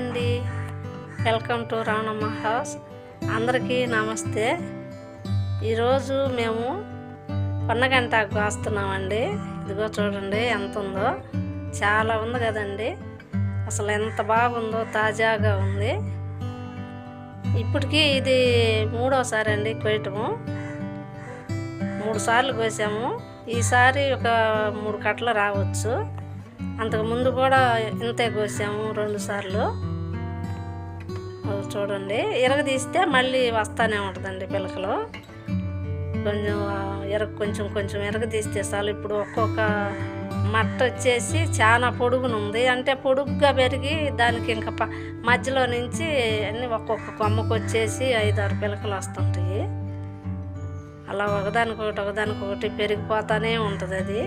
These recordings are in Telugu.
అండి. వెల్కమ్ టు రావణమ్మ హౌస్ అందరికీ నమస్తే. ఈరోజు మేము పొన్నగంటాకు కాస్తున్నామండి ఇదిగో చూడండి ఎంత ఉందో చాలా ఉంది కదండి. అసలు ఎంత బాగుందో తాజాగా ఉంది. ఇప్పటికీ ఇది మూడోసారి అండి కొయ్యటము. మూడు సార్లు కోసాము. ఈసారి ఒక మూడు కట్టలు రావచ్చు. అంతకు ముందు కూడా ఇంతే కోసాము రెండు సార్లు చూడండి. ఇరగదీస్తే మళ్ళీ వస్తానే ఉంటుందండి పిలకలు. కొంచెం ఇరగ కొంచెం కొంచెం ఇరగదీస్తే చాలు. ఇప్పుడు ఒక్కొక్క మట్ట వచ్చేసి చాలా పొడుగునుంది అంటే పొడుగ్గా పెరిగి దానికి ఇంకా ప మధ్యలో నుంచి అన్ని ఒక్కొక్క కొమ్మకు వచ్చేసి ఐదారు పిలకలు వస్తుంటాయి. అలా ఒకదానికొకటి ఒకదానికొకటి పెరిగిపోతానే ఉంటుంది అది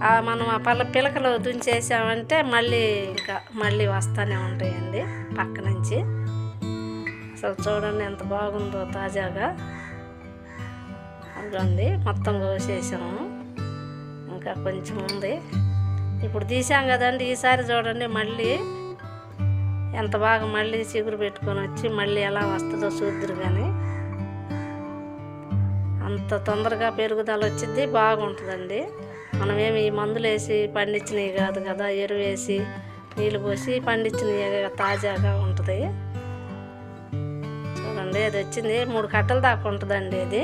మనం ఆ పళ్ళ పిలకలు దుంచేసామంటే మళ్ళీ ఇంకా మళ్ళీ వస్తూనే ఉంటాయండి పక్క నుంచి అసలు చూడండి ఎంత బాగుందో తాజాగా. అదిగోండి మొత్తం కోసేసాము. ఇంకా కొంచెం ఉంది. ఇప్పుడు తీసాం కదండి ఈసారి చూడండి మళ్ళీ ఎంత బాగా మళ్ళీ చిగురు పెట్టుకొని వచ్చి మళ్ళీ ఎలా వస్తుందో చూద్దరు కానీ అంత తొందరగా పెరుగుదల వచ్చింది బాగుంటుందండి. మనమేమి ఈ మందులు వేసి పండించినవి కాదు కదా ఎరువు వేసి నీళ్ళు పోసి పండించినవి తాజాగా ఉంటుంది. చూడండి అది వచ్చింది. మూడు కట్టలు దాకా ఉంటుందండి ఇది.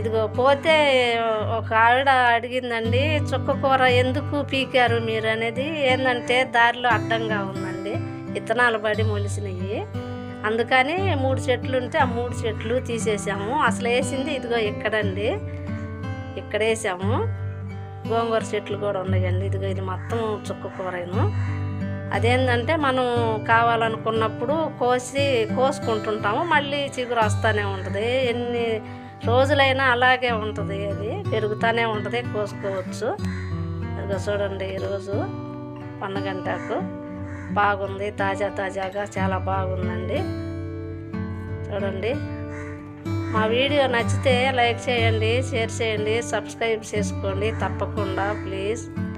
ఇదిగో పోతే ఒక ఆవిడ అడిగిందండి చుక్క కూర ఎందుకు పీకారు మీరు? అనేది ఏంటంటే దారిలో అడ్డంగా ఉందండి. విత్తనాలు పడి మొలిసినవి అందుకని మూడు చెట్లు ఉంటే ఆ మూడు చెట్లు తీసేసాము. అసలు వేసింది ఇదిగో ఇక్కడండి. ఇక్కడ వేసాము గోంగూర చెట్లు కూడా ఉన్నాయండి. ఇదిగో ఇది మొత్తం చుక్క కూరను. అదేంటంటే మనం కావాలనుకున్నప్పుడు కోసి కోసుకుంటుంటాము. మళ్ళీ చిగురు వస్తూనే ఉంటుంది. ఎన్ని రోజులైనా అలాగే ఉంటుంది అది. పెరుగుతూనే ఉంటుంది కోసుకోవచ్చు. ఇదిగో చూడండి ఈరోజు పండగంటకు బాగుంది తాజా తాజాగా చాలా బాగుందండి. చూడండి. మా వీడియో నచ్చితే లైక్ చేయండి షేర్ చేయండి సబ్స్క్రైబ్ చేసుకోండి తప్పకుండా ప్లీజ్.